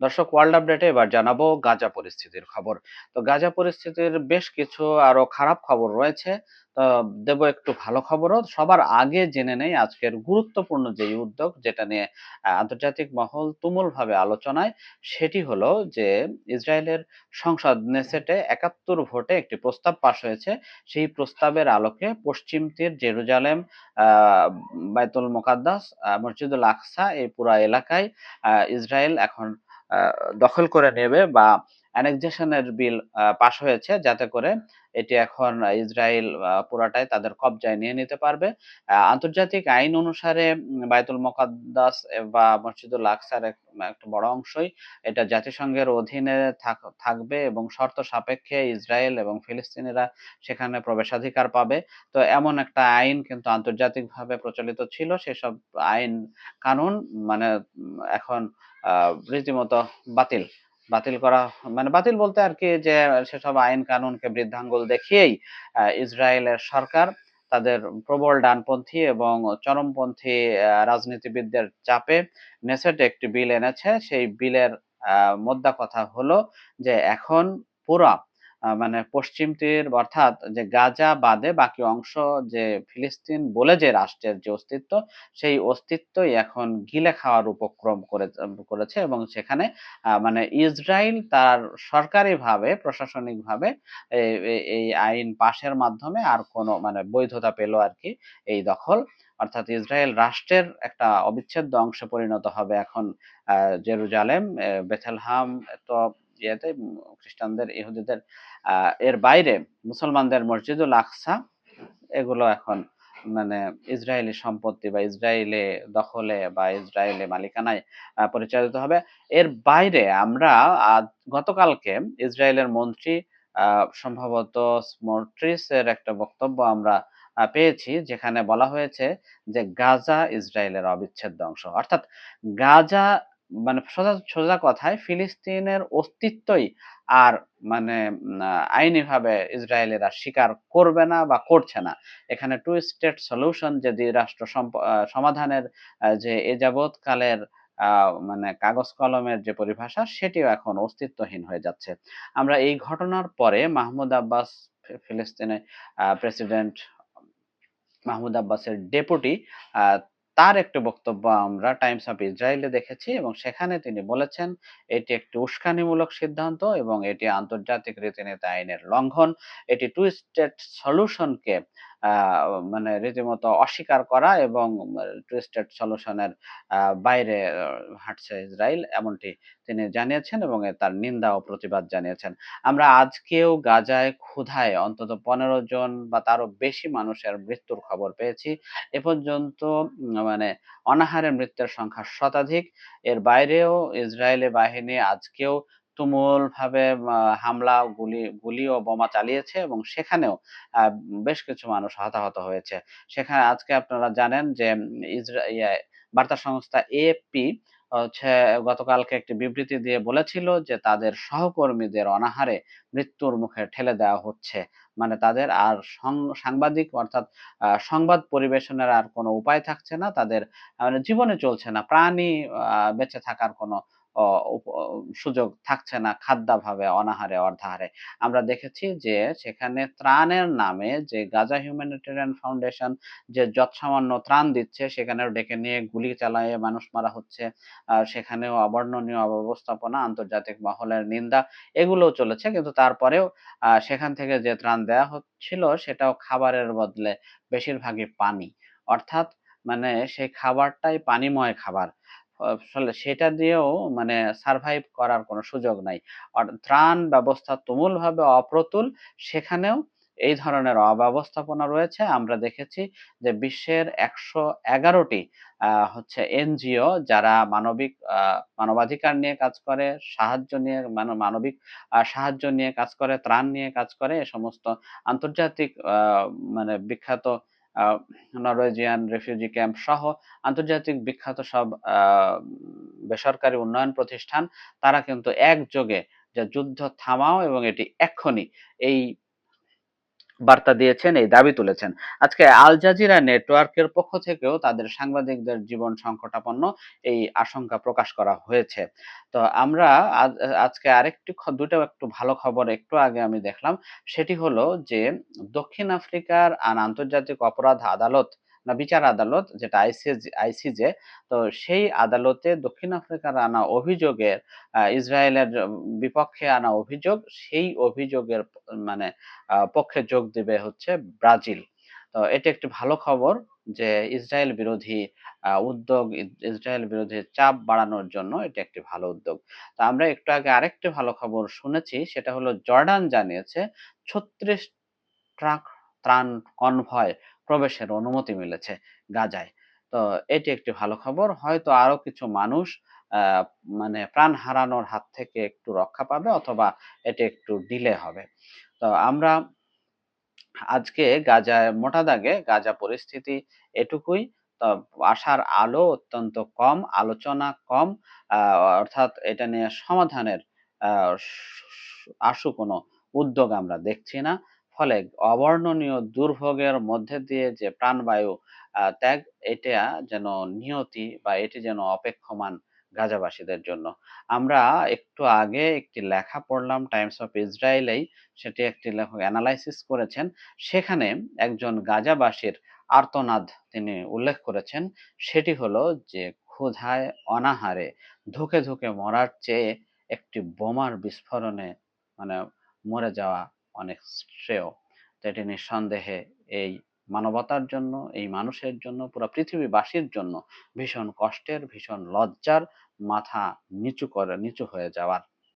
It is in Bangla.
দর্শক ওয়ার্ল্ড আপডেটে এবার জানাব গাজা পরিস্থিতির খবর। তো গাজা পরিস্থিতির বেশ কিছু আরও খারাপ খবর রয়েছে। তো দেব একটু ভালো খবরও। সবার আগে জেনে নেই আজকের গুরুত্বপূর্ণ যে উদ্যোগ, যেটা নিয়ে আন্তর্জাতিক মহল তুমুল ভাবে আলোচনায়, সেটি হলো যে ইসরায়েলের সংসদ নেসেটে একাত্তর ভোটে একটি প্রস্তাব পাশ হয়েছে। সেই প্রস্তাবের আলোকে পশ্চিম তীর জেরুজালেম বাইতুল মোকাদ্দাস মসজিদুল আকসা এই পুরা এলাকায় ইসরায়েল এখন দখল করে নেবে বা অ্যানেকজেশনের বিল পাশ হয়েছে যাতে করে এটি এখন ইসরায়েল পুরাটাই তাদের কবজায় নিয়ে নিতে পারবে। আন্তর্জাতিক আইন অনুসারে বায়তুল মোকাদ্দাস বা মসজিদুল আকসার একটা বড় অংশই এটা জাতিসংঘের অধীনে থাকবে এবং শর্ত সাপেক্ষে ইসরায়েল এবং ফিলিস্তিনিরা সেখানে প্রবেশাধিকার পাবে। তো এমন একটা আইন কিন্তু আন্তর্জাতিকভাবে প্রচলিত ছিল। সেসব আইন কানুন মানে এখন রীতিমতো বাতিল। বাতিল করা মানে বাতিল বলতে আর কি যে সেসব আইন কানুনকে বৃদ্ধাঙ্গুল দেখিয়েই ইসরায়েলের সরকার তাদের প্রবল ডানপন্থী এবং চরমপন্থী রাজনীতিবিদদের চাপে নেসেট একটি বিল এনেছে। সেই বিলের মোদ্দা কথা হলো যে এখন পুরা মানে পশ্চিম তীর অর্থাৎ যে গাজা বাদে বাকি অংশ যে ফিলিস্তিন বলে যে রাষ্ট্রের যে অস্তিত্ব, সেই অস্তিত্বই এখন গিলে খাওয়ার উপক্রম করে, করেছে এবং সেখানে মানে ইসরায়েল তার সরকারিভাবে, প্রশাসনিকভাবে এই আইন পাশের মাধ্যমে আর কোনো মানে বৈধতা পেল আর কি এই দখল। অর্থাৎ ইসরায়েল রাষ্ট্রের একটা অবিচ্ছেদ্য অংশে পরিণত হবে এখন জেরুজালেম বেথেলহাম তো ইয়েতে খ্রিস্টানদের, ইহুদিদের এর বাইরে মুসলমানদের মসজিদুল আকসা, এগুলো এখন মানে ইসরায়েলি সম্পত্তি বা ইসরায়েলে দখলে বা ইসরায়েলে মালিকানায় পরিচালিত হবে। এর বাইরে আমরা গতকালকে ইসরায়েলের মন্ত্রী সম্ভবত স্মোট্রিসের একটা বক্তব্য আমরা পেয়েছি, যেখানে বলা হয়েছে যে গাজা ইসরায়েলের অবিচ্ছেদ্য অংশ। অর্থাৎ গাজা মানে সোজা সোজা কথায় ফিলিস্তিনের অস্তিত্বই আর মানে আইনিভাবে ইসরায়েলেরা স্বীকার করবে না বা করছে না। এখানে টু স্টেট সলিউশন যে রাষ্ট্র সমাধানের যে এ যাবৎকালের মানে কাগজ কলমের যে পরিভাষা সেটিও এখন অস্তিত্বহীন হয়ে যাচ্ছে। আমরা এই ঘটনার পরে মাহমুদ আব্বাস ফিলিস্তিনে প্রেসিডেন্ট মাহমুদ আব্বাসের ডেপুটি তার একটি বক্তব্য আমরা টাইমস অফ ইসরায়েলে দেখেছি এবং সেখানে তিনি বলেছেন, এটি একটি উস্কানিমূলক সিদ্ধান্ত এবং এটি আন্তর্জাতিক রীতিনীতি আইনের লঙ্ঘন। এটি টু স্টেট সলিউশনকে মানে রীতিমতো অস্বীকার করা এবং টু স্টেট সলিউশনের বাইরে হাঁটছে ইসরায়েল এমনটি তিনি জানিয়েছেন এবং তার নিন্দা ও প্রতিবাদ জানিয়েছেন। আমরা আজকেও গাজায় ক্ষুধায় অন্তত পনেরো জন বা তারও বেশি মানুষের মৃত্যুর খবর পেয়েছি। এ পর্যন্ত মানে অনাহারে মৃত্যুর সংখ্যা শতাধিক। এর বাইরেও ইসরায়েলি বাহিনী আজকেও তুমুল ভাবে হামলা গুলি গুলি ও বোমা চালিয়েছে এবং সেখানেও বেশ কিছু মানুষ হতাহত হয়েছে। সেখানে আজকে আপনারা জানেন যে ইসরায়েল বার্তা সংস্থা এএফপি হচ্ছে গতকালকে একটি বিবৃতি দিয়ে বলেছিল যে, তাদের সহকর্মীদের অনাহারে মৃত্যুর মুখে ঠেলে দেওয়া হচ্ছে। মানে তাদের আর সাংবাদিক অর্থাৎ সংবাদ পরিবেশনের আর কোনো উপায় থাকছে না। তাদের মানে জীবনে চলছে না। প্রাণী বেঁচে থাকার কোনো সুযোগ থাকছে না খাদ্যাভাবে, অনাহারে, অর্ধাহারে। আমরা দেখেছি যে সেখানে ত্রাণের নামে যে গাজা হিউম্যানিটেরিয়ান ফাউন্ডেশন যে যৎসামান্য ত্রাণ দিচ্ছে, সেখানেও ডেকে নিয়ে গুলি চালায়, মানুষ মারা হচ্ছে। সেখানেও অবর্ণনীয় অব্যবস্থাপনা, আন্তর্জাতিক মহলের নিন্দা, এগুলোও চলেছে। কিন্তু তারপরেও সেখান থেকে যে ত্রাণ দেয়া হচ্ছিল, সেটাও খাবারের বদলে বেশিরভাগই পানি। অর্থাৎ মানে সেই খাবারটাই পানিময় খাবার। ফলে সেটা দিয়েও মানে সারভাইভ করার কোনো সুযোগ নাই। ত্রাণ ব্যবস্থা তুমুলভাবে অপ্রতুল, সেখানেও এই ধরনের অব্যবস্থাপনা রয়েছে। আমরা দেখেছি যে বিশ্বের একশো এগারোটি হচ্ছে এনজিও যারা মানবিক মানবাধিকার নিয়ে কাজ করে, সাহায্য নিয়ে মানবিক সাহায্য নিয়ে কাজ করে, ত্রাণ নিয়ে কাজ করে, এ সমস্ত আন্তর্জাতিক মানে বিখ্যাত নরওয়েজিয়ান রেফিউজি ক্যাম্প সহ আন্তর্জাতিক বিখ্যাত সব বেসরকারি উন্নয়ন প্রতিষ্ঠান, তারা কিন্তু একযোগে যে যুদ্ধ থামাও এবং এটি এক্ষুনি এই বার্তা দিয়েছেন, এই দাবি তুলেছেন। আজকে আল জাজিরা নেটওয়ার্কের পক্ষ থেকেও তাদের সাংবাদিকদের জীবন সংকটাপন্ন এই আশঙ্কা প্রকাশ করা হয়েছে। তো আমরা আজকে আরেকটি দুটো একটু ভালো খবর একটু আগে আমি দেখলাম। সেটি হলো যে দক্ষিণ আফ্রিকার আন আন্তর্জাতিক অপরাধ আদালত না বিচার আদালত, যেটা আইসিজে আইসিজে, তো সেই আদালতে দক্ষিণ আফ্রিকার আনা অভিযোগের ইসরায়েলের বিপক্ষে আনা অভিযোগ, সেই অভিযোগের মানে পক্ষে যোগ দিবে হচ্ছে ব্রাজিল। তো এটা একটি ভালো খবর যে ইসরায়েল বিরোধী উদ্যোগ ইসরায়েল বিরোধী চাপ বাড়ানোর জন্য এটা একটি ভালো উদ্যোগ। তো আমরা একটু আগে আরেকটি ভালো খবর শুনেছি, সেটা হলো জর্ডান জানিয়েছে, ছত্রিশ ট্রাক ত্রাণ কনভয় প্রবেশের অনুমতি মিলেছে গাজায়। তো এটি একটি ভালো খবর। হয়তো আরও কিছু মানুষ মানে প্রাণ হারানোর হাত থেকে একটু রক্ষা পাবে অথবা এটি একটু ডিলে হবে। তো আমরা আজকে গাজায় মোটা দাগে গাজা পরিস্থিতি এটুকুই। আসার আলো অত্যন্ত কম, আলোচনা কম অর্থাৎ এটা নিয়ে সমাধানের আশু কোনো উদ্যোগ আমরা দেখছি না। ফলে অবর্ণনীয় দুর্ভোগের মধ্যে দিয়ে যে প্রাণবায়ু ত্যাগ, এটা যেন নিয়তি বা এটি যেন অপেক্ষমান গাজাবাসীদের জন্য। আমরা একটু আগে একটি লেখা পড়লাম টাইমস অফ ইসরায়েলেই সেটি একটি লেখক অ্যানালাইসিস করেছেন। সেখানে একজন গাজাবাসীর আর্তনাদ তিনি উল্লেখ করেছেন, সেটি হলো যে ক্ষুধায় অনাহারে ধুকে ধুকে মরার চেয়ে একটি বোমার বিস্ফোরণে মানে মরে যাওয়া অনেক শ্রেয়। তো এটি নিঃসন্দেহে এই মানবতার জন্য, এই মানুষের জন্য, পুরো পৃথিবীবাসীর জন্য ভীষণ কষ্টের, ভীষণ লজ্জার মাথা নিচু করে, নিচু হয়ে যাওয়ার